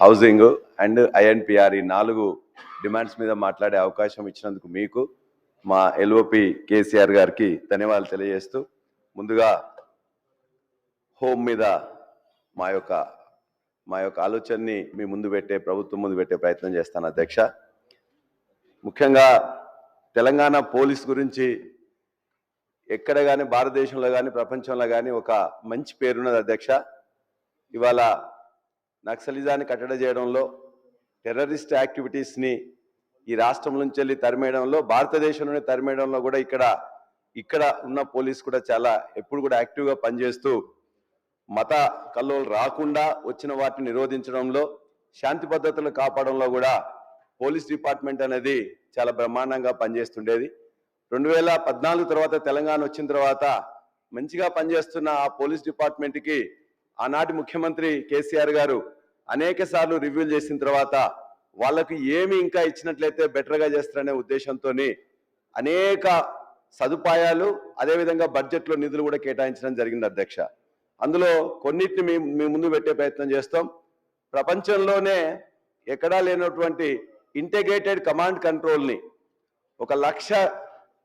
Housing and INPR ఈ నాలుగు demands మీద మాట్లాడే అవకాశం ఇచ్చినందుకు మీకు మా ఎల్ఓపి కేసీఆర్ గారికి ధన్యవాదాలు తెలియజేస్తూ ముందుగా హోమ్ మీద మా యొక్క మా యొక్క ఆలోచనని మీ ముందు పెట్టే ప్రభుత్వం ముందు పెట్టే ప్రయత్నం చేస్తాను అధ్యక్ష. ముఖ్యంగా తెలంగాణ పోలీస్ గురించి ఎక్కడ కానీ భారతదేశంలో కానీ ప్రపంచంలో కానీ ఒక మంచి పేరున్నది అధ్యక్ష. ఇవాళ నక్సలిజాన్ని కట్టడి చేయడంలో టెర్రరిస్ట్ యాక్టివిటీస్ని ఈ రాష్ట్రం నుంచి వెళ్ళి తరిమేయడంలో భారతదేశంలోనే తరిమేయడంలో కూడా ఇక్కడ ఇక్కడ ఉన్న పోలీస్ కూడా చాలా ఎప్పుడు కూడా యాక్టివ్గా పనిచేస్తూ మత కల్లోలు రాకుండా వచ్చిన వాటిని నిరోధించడంలో శాంతి భద్రతలు కాపాడంలో కూడా పోలీస్ డిపార్ట్మెంట్ అనేది చాలా బ్రహ్మాండంగా పనిచేస్తుండేది. రెండు వేల పద్నాలుగు తర్వాత తెలంగాణ వచ్చిన తర్వాత మంచిగా పనిచేస్తున్న ఆ పోలీస్ డిపార్ట్మెంట్కి ఆనాటి ముఖ్యమంత్రి కేసీఆర్ గారు అనేక సార్లు రివ్యూలు చేసిన తర్వాత వాళ్ళకు ఏమి ఇంకా ఇచ్చినట్లయితే బెటర్గా చేస్తారనే ఉద్దేశంతో అనేక సదుపాయాలు అదేవిధంగా బడ్జెట్లో నిధులు కూడా కేటాయించడం జరిగింది అధ్యక్ష. అందులో కొన్నిటిని మీ మీ ముందు పెట్టే ప్రయత్నం చేస్తాం. ప్రపంచంలోనే ఎక్కడా లేనటువంటి ఇంటిగ్రేటెడ్ కమాండ్ కంట్రోల్ని ఒక లక్ష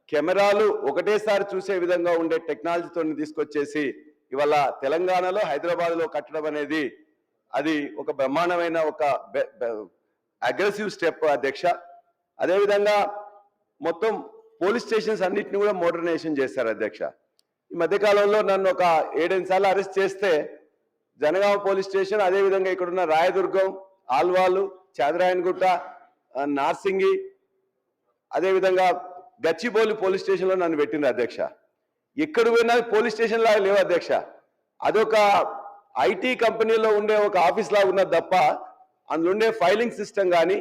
కెమెరాలు ఒకటేసారి చూసే విధంగా ఉండే టెక్నాలజీతో తీసుకొచ్చేసి ఇవాళ తెలంగాణలో హైదరాబాద్లో కట్టడం అనేది అది ఒక బ్రహ్మాండమైన ఒక అగ్రెసివ్ స్టెప్ అధ్యక్ష. అదేవిధంగా మొత్తం పోలీస్ స్టేషన్స్ అన్నిటిని కూడా మోడర్నైజేషన్ చేశారు అధ్యక్ష. ఈ మధ్యకాలంలో నన్ను ఒక ఏడెనిమిది సార్లు అరెస్ట్ చేస్తే జనగామ పోలీస్ స్టేషన్ అదేవిధంగా ఇక్కడున్న రాయదుర్గం ఆల్వాలు చాదరాయనగుట్ట నార్సింగి అదేవిధంగా గచ్చిబౌలి పోలీస్ స్టేషన్లో నన్ను పెట్టింది అధ్యక్ష. ఎక్కడ పోయినా పోలీస్ స్టేషన్ లాగా లేవు అధ్యక్ష. అదొక ఐటీ కంపెనీలో ఉండే ఒక ఆఫీస్ లాగా ఉన్నది తప్ప అందులో ఉండే ఫైలింగ్ సిస్టమ్ కానీ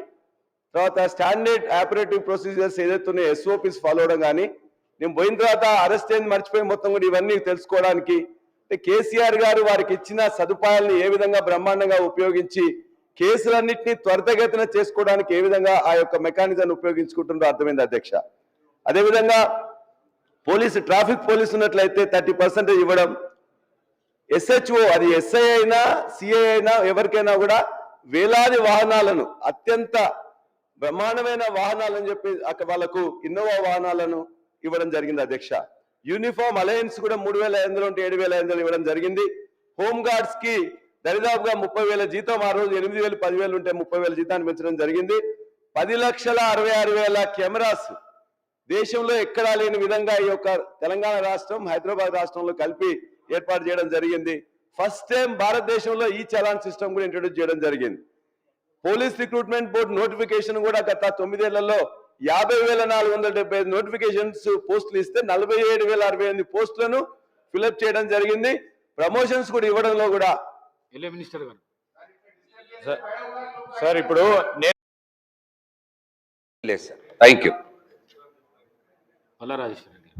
తర్వాత స్టాండర్డ్ ఆపరేటివ్ ప్రొసీజర్స్ ఏదైతే ఉన్నాయో ఎస్ఓపీస్ ఫాలో అవడం కానీ నేను పోయిన తర్వాత అరెస్ట్ అయింది మర్చిపోయి మొత్తం కూడా ఇవన్నీ తెలుసుకోవడానికి అంటే కేసీఆర్ గారు వారికి ఇచ్చిన సదుపాయాలను ఏ విధంగా బ్రహ్మాండంగా ఉపయోగించి కేసులన్నింటినీ త్వరితగతిన చేసుకోవడానికి ఏ విధంగా ఆ యొక్క మెకానిజాన్ని ఉపయోగించుకుంటుందో అర్థమైంది అధ్యక్ష. అదేవిధంగా పోలీసు ట్రాఫిక్ పోలీసు ఉన్నట్లయితే థర్టీ పర్సెంటేజ్ ఇవ్వడం ఎస్హెచ్ఓ అది ఎస్ఐ అయినా సిఐ అయినా ఎవరికైనా కూడా వేలాది వాహనాలను అత్యంత బ్రహ్మాండమైన వాహనాలని చెప్పి అక్కడ వాళ్ళకు ఇన్నోవా వాహనాలను ఇవ్వడం జరిగింది అధ్యక్ష. యూనిఫామ్ అలయన్స్ కూడా మూడు వేల ఐదు వందలు ఉంటే ఏడు వేల ఐదు వందలు ఇవ్వడం జరిగింది. హోమ్ గార్డ్స్కి దరిదాపుగా ముప్పై వేల జీతం ఆ రోజు ఎనిమిది వేలు పదివేలు ఉంటే ముప్పై వేల జీతాన్ని పెంచడం జరిగింది. పది లక్షల అరవై ఆరు వేల కెమెరాస్ దేశంలో ఎక్కడా లేని విధంగా ఈ యొక్క తెలంగాణ రాష్ట్రం హైదరాబాద్ రాష్ట్రంలో కలిపి ఏర్పాటు చేయడం జరిగింది. ఫస్ట్ టైం భారతదేశంలో ఈ చలాన్ సిస్టమ్ కూడా ఇంట్రొడ్యూస్ చేయడం జరిగింది. పోలీస్ రిక్రూట్మెంట్ బోర్డు నోటిఫికేషన్ కూడా గత తొమ్మిదేళ్ళలో యాభై వేల నాలుగు వందల డెబ్బై ఐదు నోటిఫికేషన్స్ పోస్టులు ఇస్తే నలభై ఏడు వేల అరవై ఎనిమిది పోస్టులను ఫిలప్ చేయడం జరిగింది. ప్రమోషన్స్ కూడా ఇవ్వడంలో కూడా. మినిస్టర్ గారు. సార్- ఇప్పుడు నేను థ్యాంక్ యూ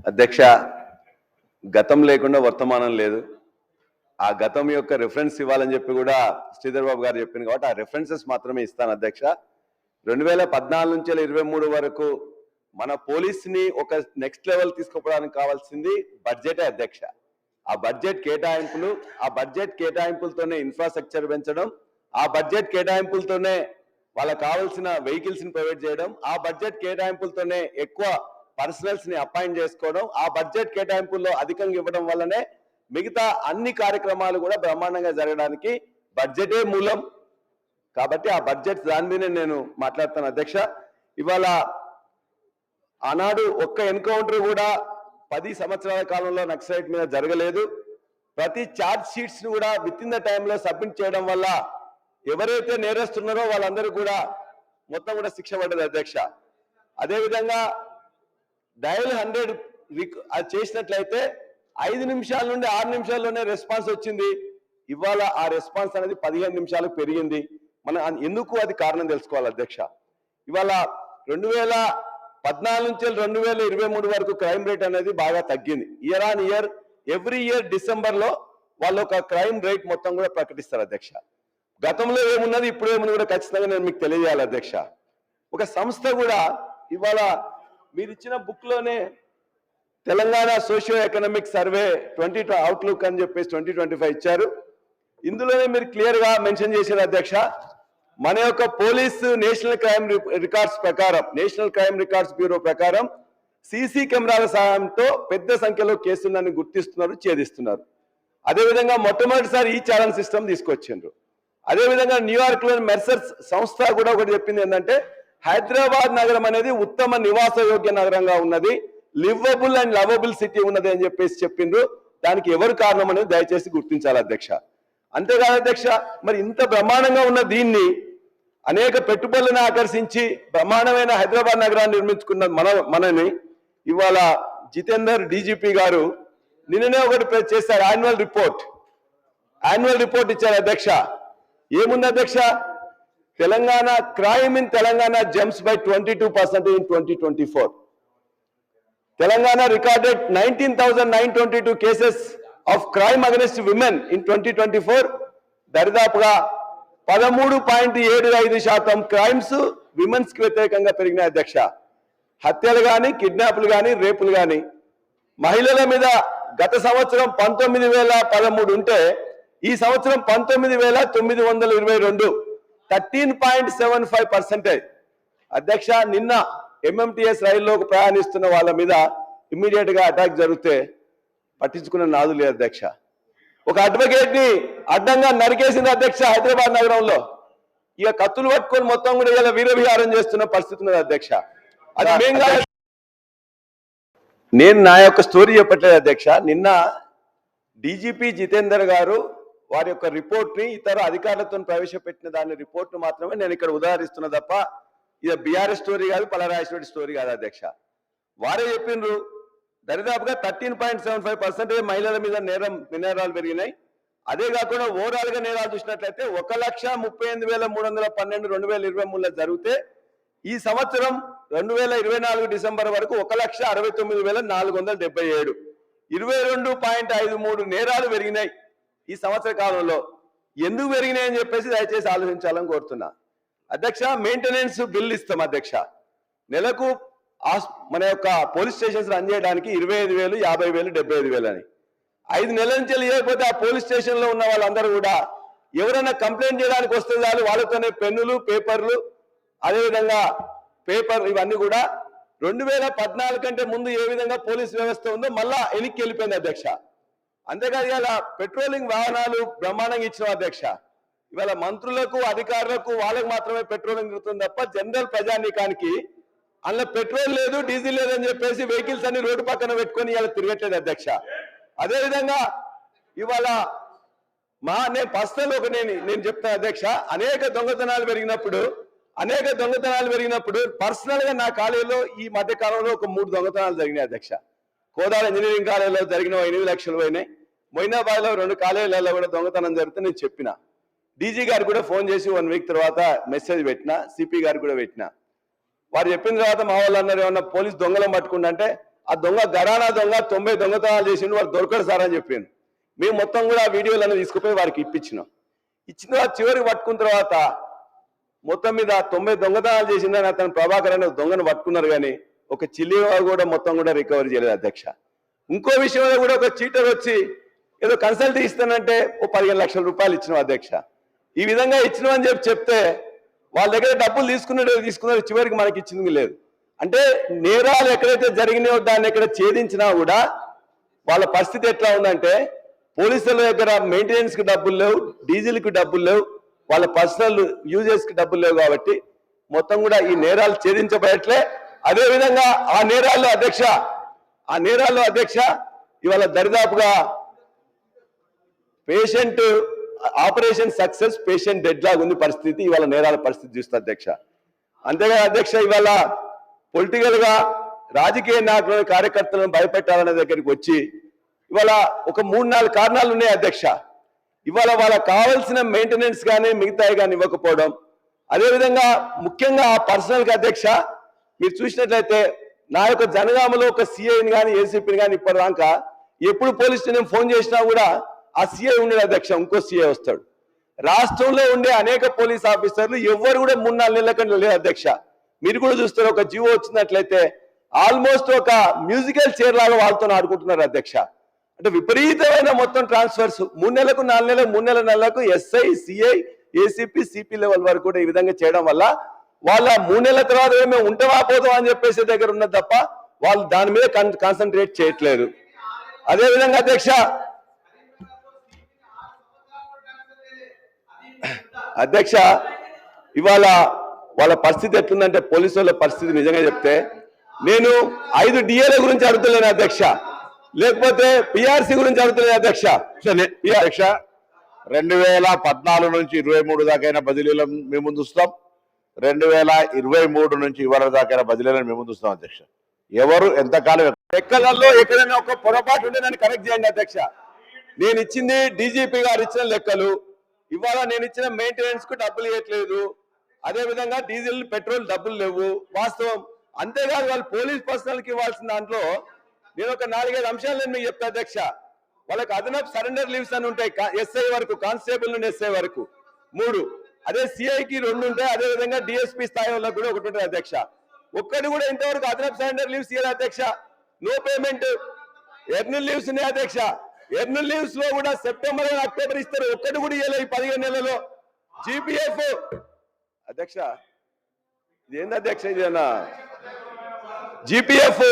అధ్యక్ష గతం లేకుండా వర్తమానం లేదు. ఆ గతం యొక్క రిఫరెన్స్ ఇవ్వాలని చెప్పి కూడా శ్రీధర్ బాబు గారు చెప్పింది కాబట్టి ఆ రిఫరెన్సెస్ మాత్రమే ఇస్తాను అధ్యక్ష. రెండు వేల పద్నాలుగు నుంచి ఇరవై మూడు వరకు మన పోలీస్ని ఒక నెక్స్ట్ లెవెల్ తీసుకుపోవడానికి కావాల్సింది బడ్జెటే అధ్యక్ష. ఆ బడ్జెట్ కేటాయింపులు ఆ బడ్జెట్ కేటాయింపులతోనే ఇన్ఫ్రాస్ట్రక్చర్ పెంచడం ఆ బడ్జెట్ కేటాయింపులతోనే వాళ్ళకి కావాల్సిన వెహికల్స్ని ప్రొవైడ్ చేయడం ఆ బడ్జెట్ కేటాయింపులతోనే ఎక్కువ పర్సనల్స్ని అపాయింట్ చేసుకోవడం ఆ బడ్జెట్ కేటాయింపుల్లో అధికంగా ఇవ్వడం వల్లనే మిగతా అన్ని కార్యక్రమాలు కూడా బ్రహ్మాండంగా జరగడానికి బడ్జెటే మూలం. కాబట్టి ఆ బడ్జెట్ దాని మీదనే నేను మాట్లాడుతాను అధ్యక్ష ఇవాళ ఆనాడు ఒక్క ఎన్కౌంటర్ కూడా పది సంవత్సరాల కాలంలో నక్సలైట్ మీద జరగలేదు. ప్రతి ఛార్జ్ షీట్స్ను కూడా విత్ ఇన్ ద టైంలో సబ్మిట్ చేయడం వల్ల ఎవరైతే నేరస్తున్నారో వాళ్ళందరూ కూడా మొత్తం కూడా శిక్ష పడ్డది అధ్యక్ష. అదేవిధంగా డయల్ హండ్రెడ్ అది చేసినట్లయితే ఐదు నిమిషాల నుండి ఆరు నిమిషాల్లోనే రెస్పాన్స్ వచ్చింది. ఇవాళ ఆ రెస్పాన్స్ అనేది పదిహేను నిమిషాలకు పెరిగింది. మనం ఎందుకు అది కారణం తెలుసుకోవాలి అధ్యక్ష? ఇవాళ రెండు వేల పద్నాలుగు నుంచి రెండు వేల ఇరవై మూడు వరకు క్రైమ్ రేట్ అనేది బాగా తగ్గింది. Year on year every year డిసెంబర్లో వాళ్ళు ఒక క్రైమ్ రేట్ మొత్తం కూడా ప్రకటిస్తారు అధ్యక్ష. గతంలో ఏమున్నది ఇప్పుడు ఏమున్నది కూడా ఖచ్చితంగా నేను మీకు తెలియజేయాలి అధ్యక్ష. ఒక సంస్థ కూడా ఇవాళ మీరు ఇచ్చిన బుక్లోనే Telangana socio economic survey twenty outlook అని చెప్పేసి ట్వంటీ ట్వంటీ ఫైవ్ ఇచ్చారు. ఇందులోనే మీరు క్లియర్గా మెన్షన్ చేశారు అధ్యక్ష మన యొక్క పోలీసు నేషనల్ క్రైమ్ రికార్డ్స్ ప్రకారం నేషనల్ క్రైమ్ రికార్డ్స్ బ్యూరో ప్రకారం సీసీ కెమెరాల సహాయంతో పెద్ద సంఖ్యలో కేసులను గుర్తిస్తున్నారు ఛేదిస్తున్నారు. అదేవిధంగా మొట్టమొదటిసారి ఈ ఛాలెంజ్ సిస్టమ్ తీసుకొచ్చిండ్రు. అదేవిధంగా న్యూయార్క్లోని మెర్సర్స్ సంస్థ కూడా ఒకటి చెప్పింది ఏంటంటే హైదరాబాద్ నగరం అనేది ఉత్తమ నివాస యోగ్య నగరంగా ఉన్నది. లివబుల్ అండ్ లవబుల్ సిటీ ఉన్నది అని చెప్పేసి చెప్పిండ్రు. దానికి ఎవరు కారణం అనేది దయచేసి గుర్తించాలి అధ్యక్ష. అంతేకాదు అధ్యక్ష మరి ఇంత బ్రహ్మాండంగా ఉన్న దీన్ని అనేక పెట్టుబడులను ఆకర్షించి బ్రహ్మాండమైన హైదరాబాద్ నగరాన్ని నిర్మించుకున్న మన మనని ఇవాళ జితేందర్ డీజీపీ గారు నిన్ననే ఒకటి చేశారు యాన్యువల్ రిపోర్ట్. యాన్యువల్ రిపోర్ట్ ఇచ్చారు అధ్యక్ష. ఏముంది అధ్యక్ష? Telangana crime in Telangana jumps by twenty two percent in twenty twenty four Telangana recorded nineteen thousand nine twenty two cases of crime against women in twenty twenty four దరిదాపుగా పదమూడు point ఏడు ఐదు శాతం crimes విమెన్స్కి వ్యతిరేకంగా పెరిగినాయి అధ్యక్ష. హత్యలు కానీ కిడ్నాప్లు కానీ రేపులు కానీ మహిళల మీద గత సంవత్సరం పంతొమ్మిది వేల పదమూడు ఉంటే ఈ సంవత్సరం పంతొమ్మిది వేల తొమ్మిది వందల ఇరవై రెండు thirteen point seven five percentage. అధ్యక్ష నిన్న ఎంఎంటీఎస్ రైల్లోకి ప్రయాణిస్తున్న వాళ్ళ మీద ఇమ్మీడియట్గా అటాక్ జరిగితే పట్టించుకున్న నాదు లేదు అధ్యక్ష. ఒక అడ్వకేట్ని అడ్డంగా నరికేసింది అధ్యక్ష హైదరాబాద్ నగరంలో. ఇక కత్తులు పట్టుకొని మొత్తం కూడా ఇలా వీరవిహారం చేస్తున్న పరిస్థితి ఉన్నది అధ్యక్ష. అది మేం కాదు. నేను నా యొక్క స్టోరీ చెప్పట్లేదు అధ్యక్ష. నిన్న డీజీపీ జితేందర్ గారు వారి యొక్క రిపోర్ట్ని ఇతర అధికారులతో ప్రవేశపెట్టిన దాని రిపోర్ట్ను మాత్రమే నేను ఇక్కడ ఉదాహరిస్తున్నా తప్ప ఇది బీఆర్ఎస్ స్టోరీ కాదు పలరాజేశ్వరి స్టోరీ కాదు అధ్యక్ష. వారే చెప్పిండ్రు దరిదాపుగా thirteen point seven five percentage మహిళల మీద నేరం నేరాలు పెరిగినాయి. అదే కాకుండా ఓవరాల్గా నేరాలు చూసినట్లయితే ఒక లక్ష ముప్పై ఎనిమిది వేల మూడు వందల పన్నెండు రెండు వేల ఇరవై మూడులో జరిగితే ఈ సంవత్సరం రెండు వేల ఇరవై నాలుగు డిసెంబర్ వరకు ఒక లక్ష అరవై తొమ్మిది వేల నాలుగు వందల డెబ్బై ఏడు. ఇరవై రెండు పాయింట్ ఐదు మూడు నేరాలు పెరిగినాయి. ఈ సంవత్సర కాలంలో ఎందుకు పెరిగినాయని చెప్పేసి దయచేసి ఆలోచించాలని కోరుతున్నా. అధ్యక్ష మెయింటెనెన్స్ బిల్ ఇస్తాం అధ్యక్ష. నెలకు ఆస్- మన యొక్క పోలీస్ స్టేషన్స్ రన్ చేయడానికి ఇరవై ఐదు వేలు యాభై వేలు డెబ్బై ఐదు వేలు అని. ఐదు నెలల నుంచి లేకపోతే ఆ పోలీస్ స్టేషన్లో ఉన్న వాళ్ళందరూ కూడా ఎవరైనా కంప్లైంట్ చేయడానికి వస్తే చాలు వాళ్ళతోనే పెన్నులు పేపర్లు అదేవిధంగా పేపర్ ఇవన్నీ కూడా రెండు వేల పద్నాలుగు కంటే ముందు ఏ విధంగా పోలీస్ వ్యవస్థ ఉందో మళ్ళా వెనక్కి వెళ్ళిపోయింది అధ్యక్ష. అంతేకాదు ఇలా పెట్రోలింగ్ వాహనాలు బ్రహ్మాండంగా ఇచ్చిన అధ్యక్ష. ఇవాళ మంత్రులకు అధికారులకు వాళ్ళకు మాత్రమే పెట్రోలింగ్ దొరుకుతుంది తప్ప జనరల్ ప్రజానీకానికి అందులో పెట్రోల్ లేదు డీజిల్ లేదు అని చెప్పేసి వెహికల్స్ అన్ని రోడ్డు పక్కన పెట్టుకొని ఇలా తిరగట్లేదు అధ్యక్ష. అదేవిధంగా ఇవాళ మా నేను పర్సనల్ ఒక నేను నేను చెప్తాను అధ్యక్ష అనేక దొంగతనాలు పెరిగినప్పుడు అనేక దొంగతనాలు పెరిగినప్పుడు పర్సనల్గా నా కాలేజీలో ఈ మధ్య కాలంలో ఒక మూడు దొంగతనాలు జరిగినాయి అధ్యక్ష. కోదాడ ఇంజనీరింగ్ కాలేజీలో జరిగిన ఎనిమిది లక్షలు పోయినాయి. మొయినాబాద్లో రెండు కాలేజీలలో కూడా దొంగతనం జరిగితే నేను చెప్పిన. డీజీ గారు కూడా ఫోన్ చేసి వన్ వీక్ తర్వాత మెసేజ్ పెట్టిన సిపి గారు కూడా పెట్టిన. వారు చెప్పిన తర్వాత మా వాళ్ళు అన్నారు ఏమన్నా పోలీస్ దొంగలం పట్టుకుంటే అంటే ఆ దొంగ గరానా దొంగ తొంభై దొంగతనాలు చేసిండు వారు దొరకడు సార్ అని చెప్పాను మేము మొత్తం కూడా ఆ వీడియోలను తీసుకుపోయి వారికి ఇప్పించినాం. ఇచ్చిన తర్వాత చివరికి పట్టుకున్న తర్వాత మొత్తం మీద తొంభై దొంగతనాలు చేసిందని అతను ప్రభాకర్ అనే దొంగను పట్టుకున్నారు కానీ ఒక చిల్లి కూడా మొత్తం కూడా రికవరీ చేయలేదు అధ్యక్ష. ఇంకో విషయంలో కూడా ఒక చీటర్ వచ్చి ఏదో కన్సల్ట్ ఇస్తానంటే ఓ పదిహేను లక్షల రూపాయలు ఇచ్చిన అధ్యక్ష. ఈ విధంగా ఇచ్చినామని చెప్పి చెప్తే వాళ్ళ దగ్గర డబ్బులు తీసుకున్నాడో తీసుకున్నారు చివరికి మనకి ఇచ్చింది లేదు. అంటే నేరాలు ఎక్కడైతే జరిగినాయో దాన్ని ఎక్కడ ఛేదించినా కూడా వాళ్ళ పరిస్థితి ఎట్లా ఉందంటే పోలీసుల దగ్గర మెయింటెనెన్స్కి డబ్బులు లేవు డీజిల్కి డబ్బులు లేవు వాళ్ళ పర్సనల్ యూజెస్కి డబ్బులు లేవు కాబట్టి మొత్తం కూడా ఈ నేరాలు ఛేదించబడట్లే. అదే విధంగా ఆ నేరాల్లో అధ్యక్ష ఆ నేరాల్లో అధ్యక్ష ఇవాళ దరిదాపుగా patient operation success patient dead లాగా ఉంది పరిస్థితి ఇవాళ నేరాల పరిస్థితి చూస్తే అధ్యక్ష. అంతేగా అధ్యక్ష ఇవాళ పొలిటికల్గా రాజకీయ నాయకులను కార్యకర్తలను భయపెట్టాలనే దగ్గరికి వచ్చి ఇవాళ ఒక మూడు నాలుగు కారణాలు ఉన్నాయి అధ్యక్ష. ఇవాళ వాళ్ళకి కావాల్సిన మెయింటెనెన్స్ కానీ మిగతాయి కానీ ఇవ్వకపోవడం. అదేవిధంగా ముఖ్యంగా ఆ పర్సనల్గా అధ్యక్ష మీరు చూసినట్లయితే నా యొక్క జనగామలో ఒక సిఐని కానీ ఏసీపీని కానీ ఇప్పటిదాకా ఎప్పుడు పోలీస్ స్టేషన్ ఫోన్ చేసినా కూడా ఆ సిఐ ఉండేది అధ్యక్ష ఇంకో సిఐ వస్తాడు. రాష్ట్రంలో ఉండే అనేక పోలీస్ ఆఫీసర్లు ఎవ్వరు కూడా మూడు నాలుగు నెలల కంటే లేదు అధ్యక్ష. మీరు కూడా చూస్తారు ఒక జీవో వచ్చినట్లయితే ఆల్మోస్ట్ ఒక మ్యూజికల్ చైర్ లాగా వాళ్ళతో ఆడుకుంటున్నారు అధ్యక్ష. అంటే విపరీతమైన మొత్తం ట్రాన్స్ఫర్స్ మూడు నెలలకు నాలుగు నెలలకు మూడు నెలల నెలలకు SI CI ACP CP level వరకు కూడా ఈ విధంగా చేయడం వల్ల వాళ్ళ మూడు నెలల తర్వాత మేము ఉంటవా పోతావా అని చెప్పేసి దగ్గర ఉన్నది తప్ప వాళ్ళు దాని మీద కాన్సన్ట్రేట్ చేయట్లేదు. అదే విధంగా అధ్యక్ష అధ్యక్ష ఇవాళ వాళ్ళ పరిస్థితి ఎట్లుందంటే పోలీసు వాళ్ళ పరిస్థితి నిజంగా చెప్తే నేను ఐదు డిఏల గురించి అడుగుతలేను అధ్యక్ష. లేకపోతే పిఆర్సీ గురించి అడుగుతలేను అధ్యక్ష. అధ్యక్ష రెండు వేల పద్నాలుగు నుంచి ఇరవై మూడు దాకైనా బదిలీలను మేము ముందుస్తాం రెండు వేల ఇరవై మూడు నుంచి ఇవాళ దాకైనా బదిలీలను మేము ముందుస్తాం అధ్యక్ష. ఎవరు ఎంతకాలం లెక్కలలో ఎక్కడైనా ఒక పొరపాటు ఉంటే నన్ను కరెక్ట్ చేయండి అధ్యక్ష. నేను ఇచ్చింది డీజీపీ గారు ఇచ్చిన లెక్కలు. ఇవాళ నేను ఇచ్చిన మెయింటెనెన్స్కు డబ్బులు ఇవ్వట్లేదు. అదే విధంగా డీజిల్ పెట్రోల్ డబ్బులు లేవు. వాస్తవం. అంతేకాదు వాళ్ళు పోలీస్ పర్సనల్కి ఇవ్వాల్సిన దాంట్లో నేను ఒక నాలుగైదు అంశాలు నేను మీకు చెప్తా అధ్యక్ష. వాళ్ళకి అదనపు సరెండర్ లీవ్స్ అని ఉంటాయి. ఎస్ఐ వరకు కానిస్టేబుల్ నుండి ఎస్ఐ వరకు. మూడు అదే సిఐకి రెండు ఉంటాయి. అదే విధంగా డిఎస్పీ స్థాయి వాళ్ళకి కూడా ఒకటి ఉంటుంది అధ్యక్ష. ఒక్కటి కూడా ఇంతవరకు అదనపు సరెండర్ లీవ్స్ ఇవ్వాలి అధ్యక్ష. నో పేమెంట్ ఎర్నల్ లీవ్స్ ఉన్నాయి అధ్యక్ష. ఎర్నల్ లీవ్స్లో కూడా సెప్టెంబర్ అక్టోబర్ ఇస్తారు. ఒక్కటి కూడా ఇవ్వలేదు ఈ పదిహేను నెలలో జీపీఎఫ్ అధ్యక్ష ఇదేంది అధ్యక్ష ఇదేనా జీపీఎఫ్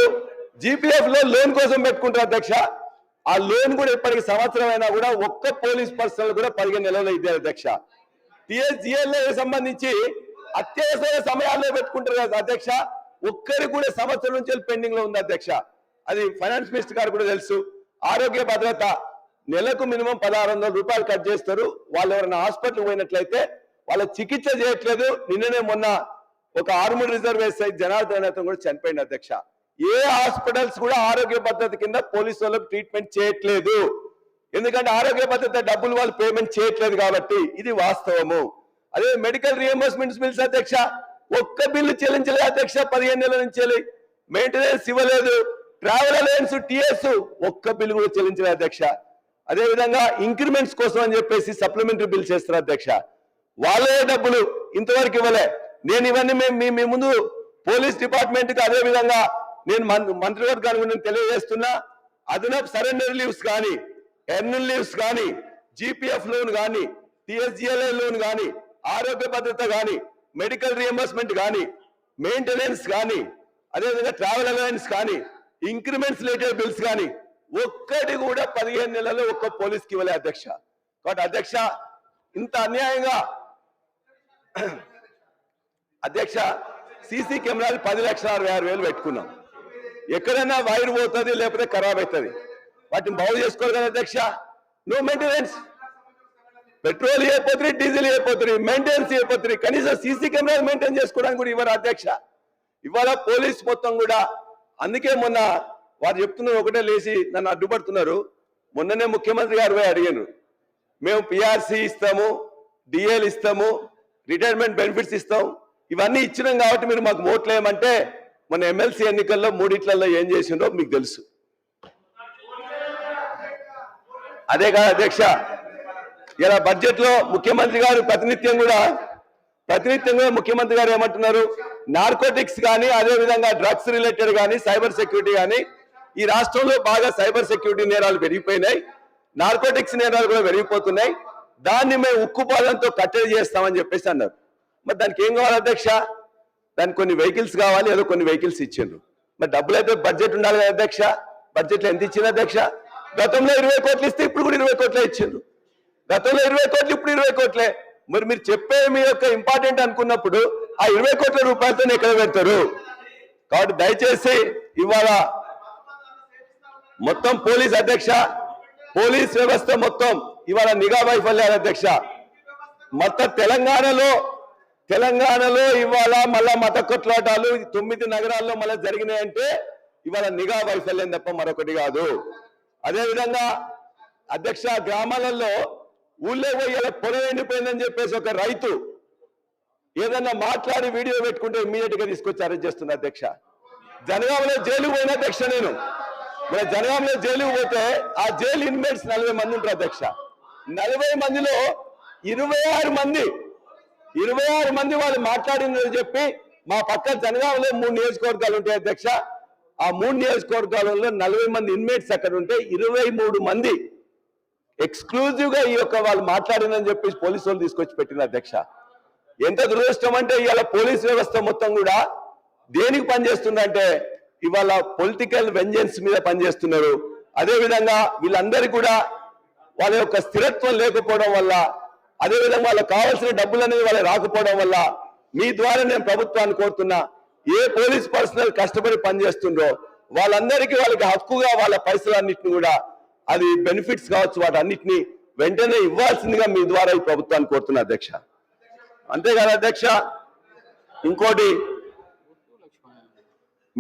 జీపీఎఫ్లో లోన్ కోసం పెట్టుకుంటారు అధ్యక్ష. ఆ లోన్ కూడా ఇప్పటికి సంవత్సరం అయినా కూడా ఒక్క పోలీస్ పర్సనల్ కూడా పదిహేను నెలలు ఇదే అధ్యక్ష. టిఎస్జిఎల్ఏ సంబంధించి అత్యవసర సమయాల్లో పెట్టుకుంటారు కదా అధ్యక్ష. ఒక్కరి కూడా సంవత్సరం నుంచి పెండింగ్లో ఉంది అధ్యక్ష. అది ఫైనాన్స్ మినిస్టర్ గారు కూడా తెలుసు. ఆరోగ్య భద్రత నెలకు మినిమం పదహారు వందల రూపాయలు కట్ చేస్తారు. వాళ్ళు ఎవరైనా హాస్పిటల్ పోయినట్లయితే వాళ్ళ చికిత్స చేయట్లేదు. నిన్ననే మొన్న ఒక ఆర్మూర్ రిజర్వేస్ జనార్దన్ అతను కూడా చనిపోయింది అధ్యక్ష. ఏ హాస్పిటల్స్ కూడా ఆరోగ్య భద్రత కింద పోలీసు వాళ్ళకి ట్రీట్మెంట్ చేయట్లేదు. ఎందుకంటే ఆరోగ్య భద్రత డబ్బులు వాళ్ళు పేమెంట్ చేయట్లేదు కాబట్టి ఇది వాస్తవము. అదే మెడికల్ రియంబర్స్మెంట్స్ బిల్స్ అధ్యక్ష ఒక్క బిల్లు చెల్లించలేదు అధ్యక్ష పదిహేను నెలల నుంచి మెయింటెనెన్స్ ఇవ్వలేదు. ట్రావెల్ అలయన్స్ టిఎస్ ఒక్క బిల్లు కూడా చెల్లించలేదు అధ్యక్ష. అదేవిధంగా ఇంక్రిమెంట్స్ కోసం అని చెప్పేసి సప్లిమెంటరీ బిల్ చేస్తున్నారు అధ్యక్ష. వాళ్ళే డబ్బులు ఇంతవరకు ఇవ్వలే. నేను ఇవన్నీ మేము మీ- మీ ముందు పోలీస్ డిపార్ట్మెంట్కి అదేవిధంగా అదే విధంగా నేను మంత్రి మంత్రివర్గానికి నేను తెలియజేస్తున్నా. అదనపు సరెండర్ లీవ్స్ కానీ ఎర్నల్ లీవ్స్ కానీ జీపీఎఫ్ లోన్ కానీ టిఎస్జిఎల్ఐ లోన్ కానీ ఆరోగ్య భద్రత కానీ మెడికల్ రియంబర్స్మెంట్ కానీ మెయింటెనెన్స్ కానీ అదేవిధంగా ట్రావెల్ అలయన్స్ కానీ ఇంక్రిమెంట్స్ రిలేటెడ్ బిల్స్ కానీ ఒక్కటి కూడా పదిహేను నెలల్లో ఒక్క పోలీస్కి ఇవ్వలే అధ్యక్ష. కాబట్టి అధ్యక్ష ఇంత అన్యాయంగా అధ్యక్ష సీసీ కెమెరాలు పది లక్షల అరవై ఆరు వేలు పెట్టుకున్నాం. ఎక్కడైనా వైర్ పోతుంది లేకపోతే ఖరాబ్ అవుతుంది వాటిని బాగు చేసుకోవాలి కదా అధ్యక్ష. నో మెయింటెనెన్స్ పెట్రోల్ అయిపోతుంది డీజిల్ అయిపోతుంది మెయింటెనెన్స్ అయిపోతుంది కనీసం సీసీ కెమెరాలు మెయింటైన్ చేసుకోవడానికి కూడా ఇవ్వరు అధ్యక్ష? ఇవాళ పోలీస్ మొత్తం కూడా అందుకే మొన్న వారు చెప్తున్నారు ఒకటే లేచి నన్ను అడ్డుపడుతున్నారు. మొన్ననే ముఖ్యమంత్రి గారు పోయి అడిగాను మేము పిఆర్సీ ఇస్తాము డిఎల్ ఇస్తాము రిటైర్మెంట్ బెనిఫిట్స్ ఇస్తాం. ఇవన్నీ ఇచ్చినాం కాబట్టి మీరు మాకు ఓట్లేయమంటే మన ఎమ్మెల్సీ ఎన్నికల్లో మూడిట్లలో ఏం చేసిండో మీకు తెలుసు. అదే కాదు అధ్యక్ష ఇలా బడ్జెట్లో ముఖ్యమంత్రి గారు ప్రతినిత్యం కూడా ప్రతినిత్యంగా ముఖ్యమంత్రి గారు ఏమంటున్నారు? నార్కోటిక్స్ కానీ అదే విధంగా డ్రగ్స్ రిలేటెడ్ కానీ సైబర్ సెక్యూరిటీ కానీ ఈ రాష్ట్రంలో బాగా సైబర్ సెక్యూరిటీ నేరాలు పెరిగిపోయినాయి. నార్కోటిక్స్ నేరాలు కూడా పెరిగిపోతున్నాయి. దాన్ని మేము ఉక్కుపాదంతో కట్టడి చేస్తామని చెప్పేసి అన్నారు. మరి దానికి ఏం కావాలి అధ్యక్ష? దానికి కొన్ని వెహికల్స్ కావాలి ఏదో కొన్ని వెహికల్స్ ఇచ్చిండ్రు. మరి డబ్బులు అయితే బడ్జెట్ ఉండాలి కదా అధ్యక్ష? బడ్జెట్లో ఎంత ఇచ్చింది అధ్యక్ష? గతంలో ఇరవై కోట్లు ఇస్తే ఇప్పుడు కూడా ఇరవై కోట్లే ఇచ్చిండ్రు. గతంలో ఇరవై కోట్లు ఇప్పుడు ఇరవై కోట్లే. మరి మీరు చెప్పే మీ యొక్క ఇంపార్టెంట్ అనుకున్నప్పుడు ఆ ఇరవై కోట్ల రూపాయలతో ఎక్కడ పెడతారు? కాబట్టి దయచేసి ఇవాళ మొత్తం పోలీస్ అధ్యక్ష పోలీస్ వ్యవస్థ మొత్తం ఇవాళ నిఘా వైఫల్యాల అధ్యక్ష. మొత్తం తెలంగాణలో తెలంగాణలో ఇవాళ మళ్ళా మత కొట్లాటాలు తొమ్మిది నగరాల్లో మళ్ళీ జరిగినాయంటే ఇవాళ నిఘా వైఫల్యం తప్ప మరొకటి కాదు. అదేవిధంగా అధ్యక్ష గ్రామాలలో ఊళ్ళో పోయి పొలం ఎండిపోయిందని చెప్పేసి ఒక రైతు ఏదన్నా మాట్లాడి వీడియో పెట్టుకుంటే ఇమీడియట్గా తీసుకొచ్చి అరెస్ట్ చేస్తున్నా అధ్యక్ష. జనగామలో జైలు పోయిన అధ్యక్ష నేను. మన జనగామలో జైలుకు పోతే ఆ జైలు ఇన్మేట్స్ నలభై మంది ఉంటారు అధ్యక్ష. నలభై మందిలో ఇరవై ఆరు మంది ఇరవై ఆరు మంది వాళ్ళు మాట్లాడిందని చెప్పి మా పక్క జనగామలో మూడు నియోజకవర్గాలు ఉంటాయి అధ్యక్ష. ఆ మూడు నియోజకవర్గాలలో నలభై మంది ఇన్మేట్స్ అక్కడ ఉంటే ఇరవై మూడు మంది ఎక్స్క్లూజివ్గా ఈ యొక్క వాళ్ళు మాట్లాడిందని చెప్పేసి పోలీసు వాళ్ళు తీసుకొచ్చి పెట్టిన అధ్యక్ష. ఎంత దురదృష్టం అంటే ఇవాళ పోలీస్ వ్యవస్థ మొత్తం కూడా దేనికి పనిచేస్తుందంటే ఇవాళ పొలిటికల్ వెంజెన్స్ మీద పనిచేస్తున్నారు. అదే విధంగా వీళ్ళందరికీ కూడా వాళ్ళ యొక్క స్థిరత్వం లేకపోవడం వల్ల అదేవిధంగా వాళ్ళకి కావాల్సిన డబ్బులు అనేది వాళ్ళకి రాకపోవడం వల్ల మీ ద్వారా నేను ప్రభుత్వాన్ని కోరుతున్నా ఏ పోలీస్ పర్సనల్ కష్టపడి పనిచేస్తుండ్రో వాళ్ళందరికీ వాళ్ళకి హక్కుగా వాళ్ళ పైసలన్నింటినీ కూడా అది బెనిఫిట్స్ కావచ్చు వాటన్నిటిని వెంటనే ఇవ్వాల్సిందిగా మీ ద్వారా ఈ ప్రభుత్వాన్ని కోరుతున్నా అధ్యక్ష. అంతేకాదు అధ్యక్ష? ఇంకోటి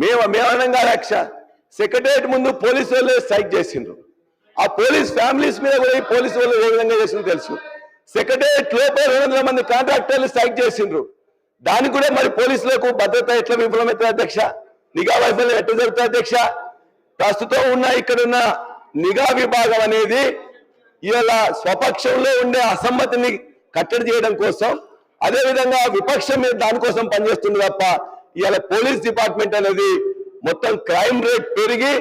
మేము మేమనంగా అధ్యక్ష సెక్రటరియట్ ముందు పోలీసు వాళ్ళు స్ట్రైక్ చేసిండ్రు. ఆ పోలీస్ ఫ్యామిలీస్ మీద కూడా ఈ పోలీసు వాళ్ళు ఏ విధంగా చేసిందో తెలుసు. సెక్రటరియట్ లోపల రెండు వందల మంది కాంట్రాక్టర్లు స్ట్రైక్ చేసిండ్రు. దానికి కూడా మరి పోలీసులకు భద్రత ఎట్లా విఫలమవుతుంది అధ్యక్ష? నిఘా వైఫల్యం ఎట్లా జరుగుతుంది అధ్యక్ష? ప్రస్తుతం ఉన్న ఇక్కడ ఉన్న నిఘా విభాగం అనేది ఇవాళ స్వపక్షంలో ఉండే అసమ్మతిని కట్టడి చేయడం కోసం అదేవిధంగా విపక్షం మీద దానికోసం పనిచేస్తుంది తప్ప ఇవాళ పోలీస్ డిపార్ట్మెంట్ అనేది మొత్తం క్రైమ్ రేట్ పెరిగి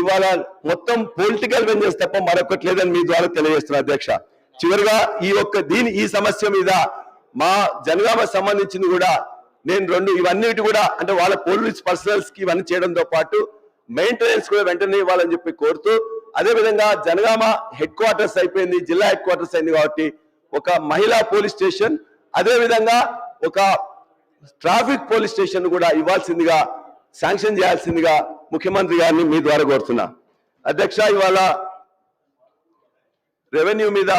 ఇవాళ మొత్తం పొలిటికల్ వెంజెన్స్ తప్ప మరొకటి లేదని మీ ద్వారా తెలియజేస్తున్న అధ్యక్ష. చివరిగా ఈ యొక్క దీని ఈ సమస్య మీద మా జనగామ సంబంధించింది కూడా నేను రెండు ఇవన్నీ కూడా అంటే వాళ్ళ పోలీస్ పర్సనల్స్కి ఇవన్నీ చేయడంతో పాటు మెయింటెనెన్స్ కూడా వెంటనే ఇవ్వాలని చెప్పి కోరుతూ అదే విధంగా జనగామ హెడ్ క్వార్టర్స్ అయిపోయింది జిల్లా హెడ్ క్వార్టర్స్ అయింది కాబట్టి ఒక మహిళా పోలీస్ స్టేషన్ అదే విధంగా ఒక ట్రాఫిక్ పోలీస్ స్టేషన్ కూడా ఇవ్వాల్సిందిగా శాంక్షన్ చేయాల్సిందిగా ముఖ్యమంత్రి గారిని మీ ద్వారా కోరుతున్నా. అధ్యక్ష ఇవాళ రెవెన్యూ మీద